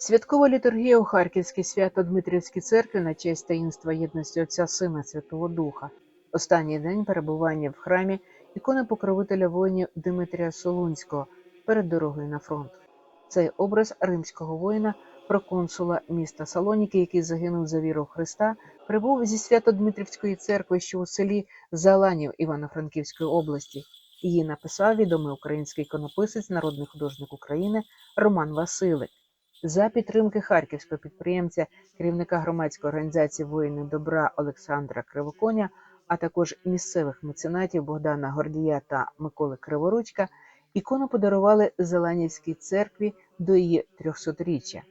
Святкова літургія у Харківській свято-Дмитрівській церкві на честь таїнства єдності Отця Сина Святого Духа. Останній день перебування в храмі ікони покровителя воїнів Дмитрія Солунського перед дорогою на фронт. Цей образ римського воїна, проконсула міста Салоніки, який загинув за віру Христа, прибув зі Свято-Дмитрівської церкви, що у селі Заланів Івано-Франківської області. Її написав відомий український іконописець, народний художник України Роман Василик. За підтримки харківського підприємця, керівника громадської організації Воїни добра Олександра Кривоконя, а також місцевих меценатів Богдана Гордія та Миколи Криворучка, ікону подарували Зеланівській церкві до її 300-річчя.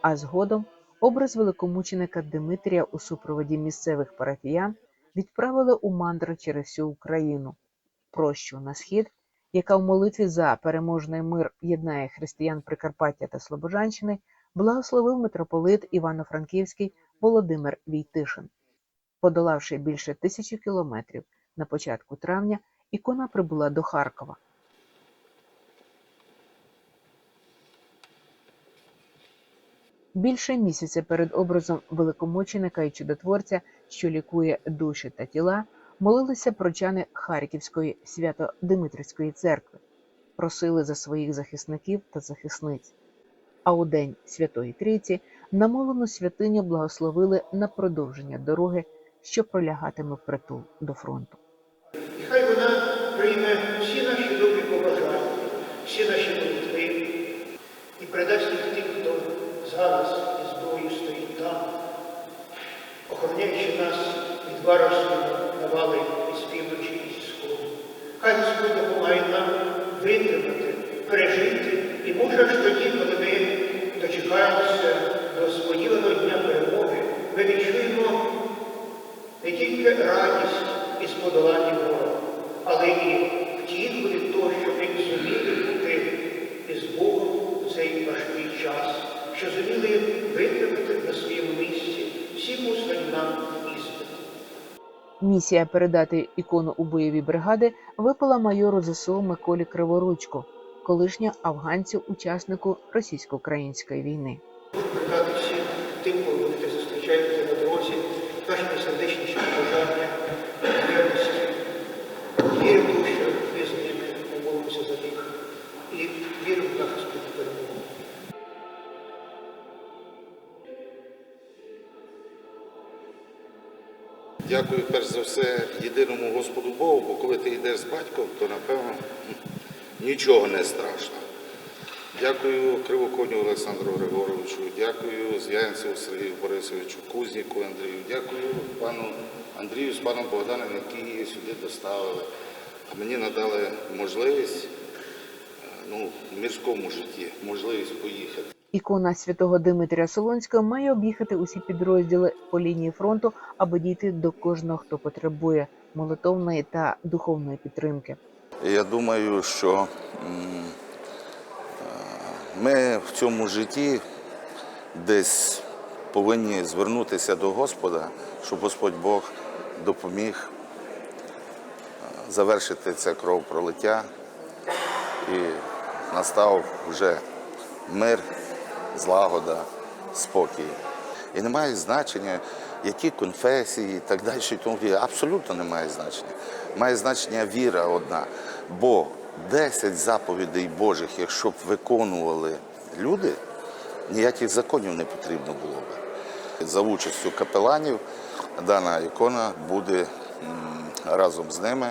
А згодом образ великомученика Димитрія у супроводі місцевих парафіян відправили у мандри через всю Україну, прощу на схід, яка в молитві за переможний мир єднає християн Прикарпаття та Слобожанщини, благословив митрополит Івано-Франківський Володимир Війтишин. Подолавши більше тисячі кілометрів на початку травня, ікона прибула до Харкова. Більше місяця перед образом великомученика і чудотворця, що лікує душі та тіла, молилися прочани Харківської свято-Димитрівської церкви, просили за своїх захисників та захисниць. А у день Святої Трійці намолену святиню благословили на продовження дороги, що пролягатиме впритул до фронту. І хай вона прийме всі наші добрі побажання, всі наші молитви і передасть їх тим, хто зараз із зброєю стоїть там, охороняючи нас від варварської навали із півночі і сходу. Хай Господь допомагає нам витримати, пережити і може аж тоді, коли ми дочекаємося до сподіваного дня перемоги, ми відчуємо не тільки радість із подолання ворога, але і втіху від того, що ми зуміли бути із Богом у цей важкий час, що зуміли витримати на своєму місці всі послані нам іспити. Місія передати ікону у бойові бригади випала майору ЗСУ Миколі Криворучку, колишньо афганцю, учаснику російсько-української війни. Тим, Дякую перш за все єдиному Господу Богу, бо коли ти йдеш з батьком, то напевно нічого не страшно. Дякую Кривоконю Олександру Григоровичу, дякую Зв'янцеву Сергію Борисовичу, Кузніку Андрію, дякую пану Андрію з паном Богданом, які її сюди доставили. А мені надали можливість е, ну, в мірському житті, можливість поїхати. Ікона святого Димитрія Солонського має об'їхати усі підрозділи по лінії фронту, аби дійти до кожного, хто потребує молитовної та духовної підтримки. Я думаю, що е, ми в цьому житті десь повинні звернутися до Господа, щоб Господь Бог допоміг е, завершити це кровопролиття і настав вже мир, злагода, спокій. І не має значення, які конфесії і так далі. Тому абсолютно не має значення. Має значення віра одна. Бо 10 заповідей Божих, якщо б виконували люди, ніяких законів не потрібно було б. За участю капеланів дана ікона буде разом з ними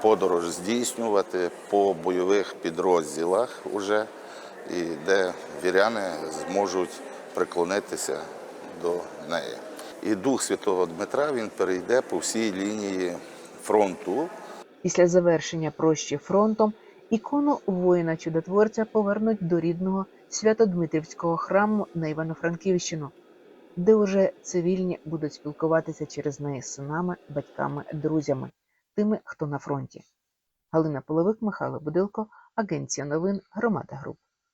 подорож здійснювати по бойових підрозділах уже, і де віряни зможуть приклонитися до неї. І Дух Святого Дмитра він перейде по всій лінії фронту. Після завершення прощі фронтом ікону воїна чудотворця повернуть до рідного Свято-Дмитрівського храму на Івано-Франківщину, де уже цивільні будуть спілкуватися через неї з синами, батьками, друзями, тими, хто на фронті. Галина Половик, Михайло Будилко, Агенція новин Громада Груп.